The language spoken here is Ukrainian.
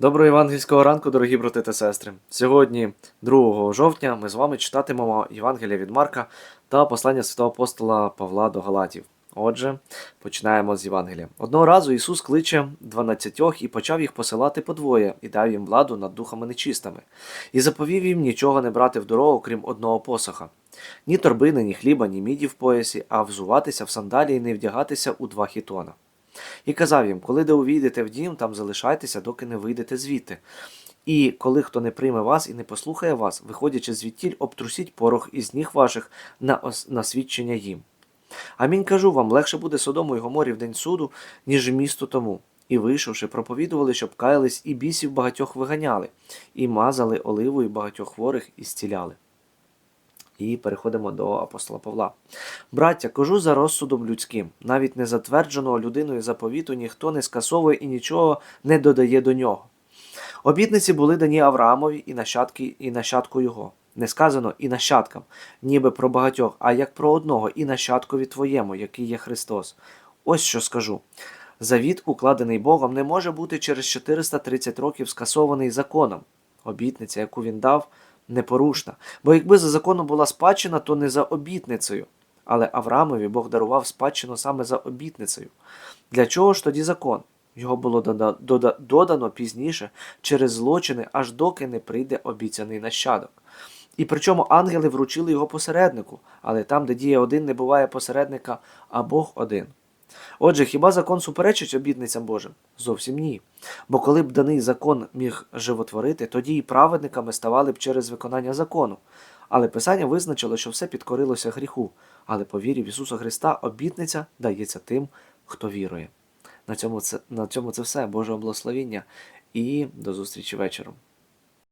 Доброго євангельського ранку, дорогі брати та сестри. Сьогодні, 2 жовтня, ми з вами читатимемо Євангелія від Марка та послання святого апостола Павла до Галатів. Отже, починаємо з Євангелія. Одного разу Ісус кличе дванадцятьох і почав їх посилати по двоє, і дав їм владу над духами нечистими, і заповів їм нічого не брати в дорогу, крім одного посоха. Ні торбини, ні хліба, ні міді в поясі, а взуватися в сандалії і не вдягатися у два хітона. І казав їм, коли де увійдете в дім, там залишайтеся, доки не вийдете звідти. І коли хто не прийме вас і не послухає вас, виходячи звідтіль, обтрусіть порох із ніг ваших на, на свідчення їм. Амінь кажу вам, легше буде Содому і Гоморі в день суду, ніж місту тому. І вийшовши, проповідували, щоб каялись, і бісів багатьох виганяли, і мазали оливою багатьох хворих і зціляли. І переходимо до апостола Павла. Браття, кажу за розсудом людським, навіть не затвердженого людиною заповіту ніхто не скасовує і нічого не додає до нього. Обітниці були дані Авраамові і нащадки, і нащадку його. Не сказано і нащадкам, ніби про багатьох, а як про одного, і нащадкові твоєму, який є Христос. Ось що скажу. Завіт, укладений Богом, не може бути через 430 років скасований законом. Обітниця, яку він дав, непорушна. Бо якби за законом була спадщина, то не за обітницею. Але Авраамові Бог дарував спадщину саме за обітницею. Для чого ж тоді закон? Його було дода- дода- додано пізніше через злочини, аж доки не прийде обіцяний нащадок. І причому ангели вручили його посереднику, але там, де діє один, не буває посередника, а Бог один. Отже, хіба закон суперечить обітницям Божим? Зовсім ні. Бо коли б даний закон міг животворити, тоді і праведниками ставали б через виконання закону. Але Писання визначило, що все підкорилося гріху, але по вірі в Ісуса Христа обітниця дається тим, хто вірує. На цьому це, на цьому це все. Божого благословіння і до зустрічі вечором.